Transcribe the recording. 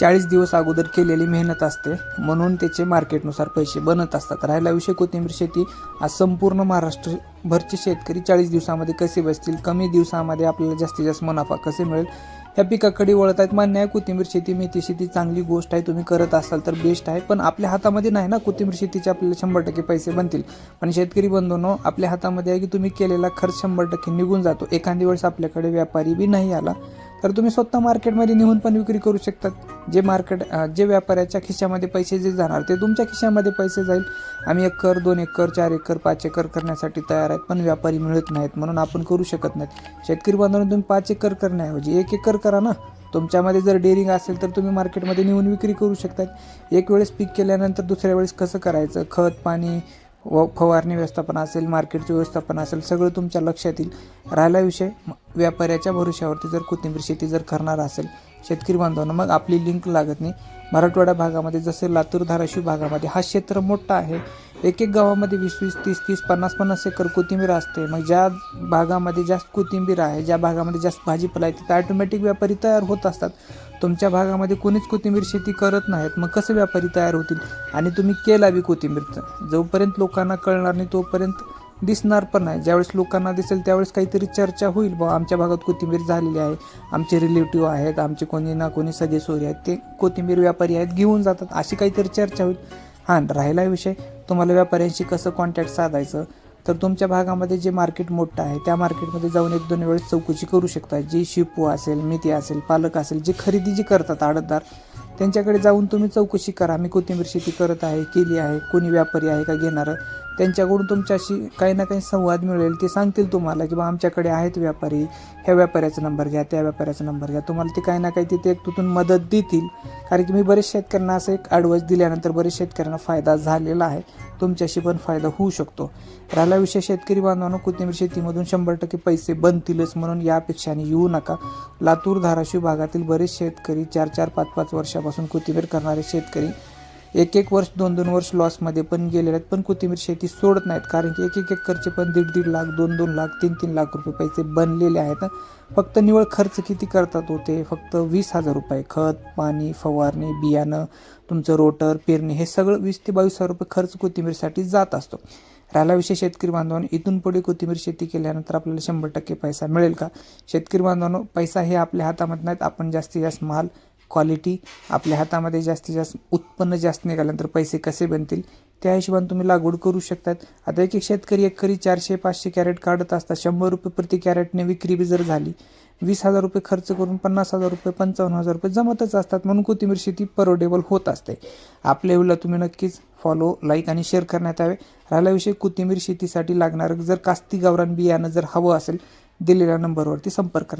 चाळीस दिवस अगोदर केलेली मेहनत असते. म्हणून त्याचे मार्केटनुसार पैसे बनत असतात. राहिला विषय कोथिंबीर शेती. आज संपूर्ण महाराष्ट्रभरचे शेतकरी चाळीस दिवसामध्ये कसे बसतील? कमी दिवसामध्ये आपल्याला जास्तीत जास्त मुनाफा कसे मिळेल? ह्या पिकाकडे वळत आहेत मान्य आहे कोथिंबीर शेती मेथी शेती चांगली गोष्ट आहे. तुम्ही करत असाल तर बेस्ट आहे. पण आपल्या हातामध्ये नाही ना? कोथिंबीर शेतीचे आपल्याला शंभर टक्के पैसे बनतील. पण शेतकरी बंधूंनो आपल्या हातामध्ये आहे की तुम्ही केलेला खर्च शंभर टक्के निघून जातो. एखादी वेळेस आपल्याकडे व्यापारी बी नाही आला. तर तुम्ही स्वतः मार्केटमध्ये नेऊन पण विक्री करू शकतात. जे मार्केट जे व्यापाऱ्याच्या खिशामध्ये पैसे जे जाणार ते तुमच्या खिशामध्ये पैसे जाईल. आम्ही एकर दोन एकर चार एकर पाच एकर करण्यासाठी तयार आहेत पण व्यापारी मिळत नाहीत म्हणून आपण करू शकत नाहीत. शेतकरी बांधवांना तुम्ही पाच एकर करण्याऐवजी एक एकर करा ना. तुमच्यामध्ये जर डेअरिंग असेल तर तुम्ही मार्केटमध्ये नेऊन विक्री करू शकतात. एक वेळेस पीक केल्यानंतर दुसऱ्या वेळेस कसं करायचं? खत पाणी व फवारणी व्यवस्थापन असेल मार्केटचे व्यवस्थापन असेल सगळं तुमच्या लक्षात येईल. राहिला विषय म- व्यापाऱ्याच्या भरोश्यावरती जर कोथिंबीर शेती जर करणार असेल शेतकरी बांधवांना मग आपली लिंक लागत नाही. मराठवाडा भागामध्ये जसे लातूर धाराशिव भागामध्ये हा क्षेत्र मोठा आहे. एक एक गावामध्ये वीस वीस तीस तीस पन्नास पन्नास एकर कोथिंबीर असते. मग ज्या भागामध्ये जास्त कोथिंबीर आहे ज्या भागामध्ये जास्त भाजीपाला आहे तिथं ॲटोमॅटिक व्यापारी तयार होत असतात. तुमच्या भागामध्ये कोणीच कोथिंबीर शेती करत नाहीत. मग कसं व्यापारी तयार होतील? आणि तुम्ही केला बी कोथिंबीरचं. जोपर्यंत लोकांना कळणार नाही तोपर्यंत दिसणार पण नाही. ज्यावेळेस लोकांना दिसेल त्यावेळेस काहीतरी चर्चा होईल. बा आमच्या भागात कोथिंबीर झालेली आहे. आमचे रिलेटिव्ह आहेत आमचे कोणी ना कोणी सगळे सोयरे आहेत. ते कोथिंबीर व्यापारी आहेत घेऊन जातात. अशी काहीतरी चर्चा होईल. हां राहिला विषय. तुम्हाला व्यापाऱ्यांशी कसं कॉन्टॅक्ट साधायचं? तर तुमच्या भागामध्ये जे मार्केट मोठं आहे त्या मार्केटमध्ये जाऊन एक दोन वेळेस चौकशी करू शकता. जी शिपू असेल मेथी असेल पालक असेल जे खरेदी जी करतात आडतदार त्यांच्याकडे जाऊन तुम्ही चौकशी करा. मी कोथिंबीर शेती करत आहे केली आहे. कोणी व्यापारी आहे का घेणारं? त्यांच्याकडून तुमच्याशी काही ना काही संवाद मिळेल. ते सांगतील तुम्हाला की बा आमच्याकडे आहेत व्यापारी. ह्या व्यापाऱ्याचा नंबर घ्या त्या व्यापाऱ्याचा नंबर घ्या. तुम्हाला ते काही ना काही तिथे एक तिथून मदत देतील. कारण की मी बरेच शेतकऱ्यांना असं एक ॲडवाईस दिल्यानंतर बरेच शेतकऱ्यांना फायदा झालेला आहे. तुमच्याशी पण फायदा होऊ शकतो. राहिला विषय शेतकरी बांधवांनो कोथिंबीर शेतीमधून शंभर टक्के पैसे बनतीलच म्हणून या अपेक्षाने येऊ नका. लातूर धाराशिव भागातील बरेच शेतकरी चार चार पाच पाच वर्षापासून कोथिंबीर करणारे शेतकरी एक एक वर्ष दोन दोन वर्ष लॉसमध्ये पण गेलेले आहेत. पण कोथिंबीर शेती सोडत नाहीत. कारण की एक एक एकरचे पण दीड दीड लाख दोन दोन लाख तीन तीन लाख रुपये पैसे बनलेले आहेत. फक्त निवळ खर्च किती करतात होते फक्त वीस हजार रुपये. खत पाणी फवारणी बियाणं तुमचं रोटर पेरणी हे सगळं वीस ते बावीस हजार रुपये खर्च कोथिंबीरसाठी जात असतो. राहिला विषय शेतकरी बांधवांनो इथून पुढे कोथिंबीर शेती केल्यानंतर आपल्याला शंभर टक्के पैसा मिळेल का? शेतकरी बांधवांनो पैसा हे आपल्या हातामध्ये नाहीत. आपण जास्तीत जास्त माल क्वालिटी आपल्या हातामध्ये जास्तीत जास्त उत्पन्न जास्त निघाल्यानंतर पैसे कसे बनतील त्या हिशोबाने तुम्ही लागवड करू शकतात. आता एक एक शेतकरी एकरी चारशे पाचशे कॅरेट काढत असतात. शंभर रुपये प्रति कॅरेटने विक्री बी जर झाली वीस हजार रुपये खर्च करून पन्नास हजार रुपये पंचावन्न हजार रुपये जमतच असतात. म्हणून कोथिंबीर शेती परवडेबल होत असते. आपल्या वेळेला तुम्ही नक्कीच फॉलो लाईक आणि शेअर करण्यात यावे. राहिला विषय कोथिंबीर शेतीसाठी लागणारं जर कास्ती गावरान बियाणं जर हवं असेल दिलेल्या नंबरवरती संपर्क करा